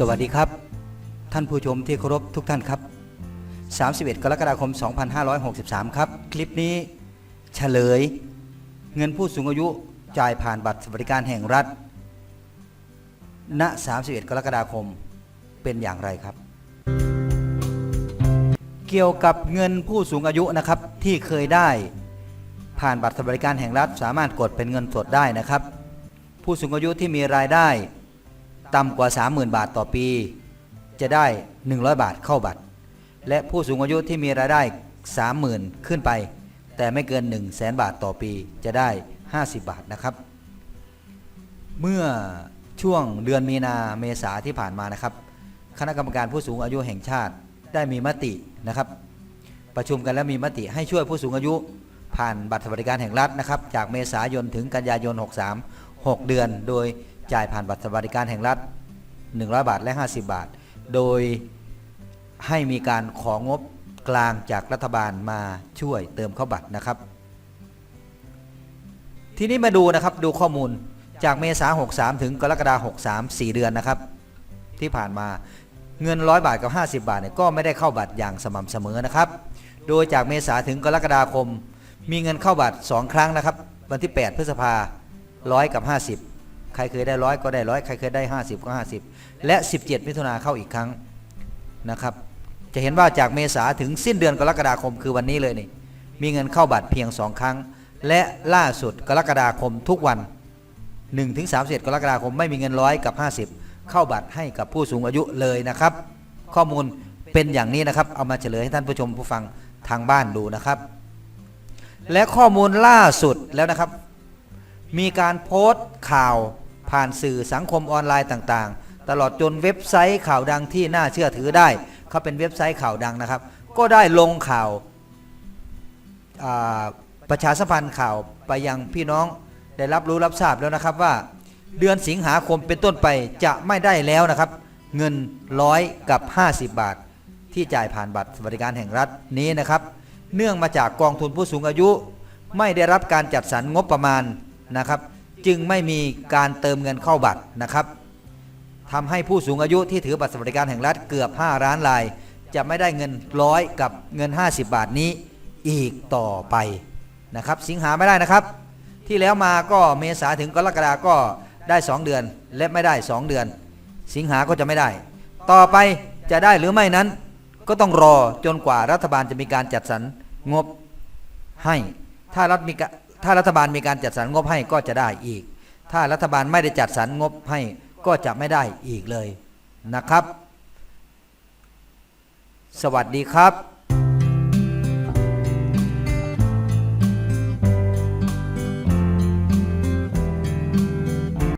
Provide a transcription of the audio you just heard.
สวัสดีครับ ท่านผู้ชมที่เคารพทุกท่านครับ 31 กรกฎาคม 2563 ครับ คลิปนี้เฉลย เงินผู้สูงอายุจ่ายผ่านบัตรสวัสดิการแห่งรัฐ ณ 31 กรกฎาคมเป็นอย่างไรครับ เกี่ยวกับเงินผู้สูงอายุนะครับที่เคยได้ผ่านบัตรสวัสดิการแห่งรัฐ สามารถกดเป็นเงินสดได้นะครับ ผู้สูงอายุที่มีรายได้ ต่ำกว่า 30,000 บาทต่อปี จะได้ 100 บาทเข้าบัตร และผู้สูงอายุที่มีรายได้ 30,000 ขึ้นไป แต่ไม่เกิน 1 0 0 0 0แบาทต่อปีจะได้ 50 บาทนะครับ เมื่อช่วงเดือนมีนาเมษาที่ผ่านมานะครับ คณะกรรมการผู้สูงอายุแห่งชาติได้มีมตินะครับ ประชุมกันแล้วมีมติให้ช่วยผู้สูงอายุผ่านบัตรสวัสดิการแห่งรัฐนะครับ จากเมษายนถึงกันยายน 63 6 เดือน โดย จ่ายผ่านบัตรสวัสดิการแห่งรัฐ 100 บาทและ 50 บาท โดยให้มีการของงบกลางจากรัฐบาลมาช่วยเติมเข้าบัตรนะครับ ทีนี้มาดูนะครับดูข้อมูลจากเมษา63 ถึงกรกฎาคม63 4 เดือนนะครับ ที่ผ่านมาเงิน 100 บาทกับ 50 บาทเนี่ยก็ไม่ได้เข้าบัตรอย่างสม่ำเสมอนะครับ โดยจากเมษาถึงกรกฎาคม มีเงินเข้าบัตร 2 ครั้งนะครับ วันที่ 8 พฤษภาร้อยกับ 50 ใครเคยได้ร้อยก็ได้ร้อยใครเคยได้ 50 ก็ 50 และ 17 มิถุนาเข้าอีกครั้งนะครับ จะเห็นว่าจากเมษาถึงสิ้นเดือนกรกฎาคมคือวันนี้เลยนี่มีเงินเข้าบัตรเพียง2ครั้ง และล่าสุดกรกฎาคมทุกวัน1ถึง31กรกฎาคมไม่มีเงินร้อยกับ 50 เข้าบัตรให้กับผู้สูงอายุเลยนะครับ ข้อมูลเป็นอย่างนี้นะครับ เอามาเฉลยให้ท่านผู้ชมผู้ฟังทางบ้านดูนะครับ และข้อมูลล่าสุดแล้วนะครับ มีการโพสต์ข่าว ผ่านสื่อสังคมออนไลน์ต่างๆ ตลอดจนเว็บไซต์ข่าวดังที่น่าเชื่อถือได้เขาเป็นเว็บไซต์ข่าวดังนะครับ ก็ได้ลงข่าวาประชาสัมพันธ์ข่าวไปยังพี่น้องได้รับรู้รับทราบแล้วนะครับว่า เดือนสิงหาคมเป็นต้นไปจะไม่ได้แล้วนะครับ เงินร้อยกับ 50 บาท ที่จ่ายผ่านบัตรสวัสดิการแห่งรัฐนี้นะครับ เนื่องมาจากกองทุนผู้สูงอายุ ไม่ได้รับการจัดสรรงบประมาณนะครับ จึงไม่มีการเติมเงินเข้าบัตรนะครับทำให้ผู้สูงอายุที่ถือบัตรสวัสดิการแห่งรัฐเกือบ 5 ล้านราย จะไม่ได้เงินร้อยกับเงิน 50 บาทนี้อีกต่อไปนะครับ สิงหาไม่ได้นะครับ ที่แล้วมาก็เมษาถึงกรกฎาก็ได้ 2 เดือนและไม่ได้ 2 เดือน สิงหาก็จะไม่ได้ ต่อไปจะได้หรือไม่นั้น ก็ต้องรอจนกว่ารัฐบาลจะมีการจัดสรรงบให้ถ้ารัฐมีกะ ถ้ารัฐบาลมีการจัดสรรงบให้ก็จะได้อีก ถ้ารัฐบาลไม่ได้จัดสรรงบให้ก็จะไม่ได้อีกเลยนะครับ สวัสดีครับ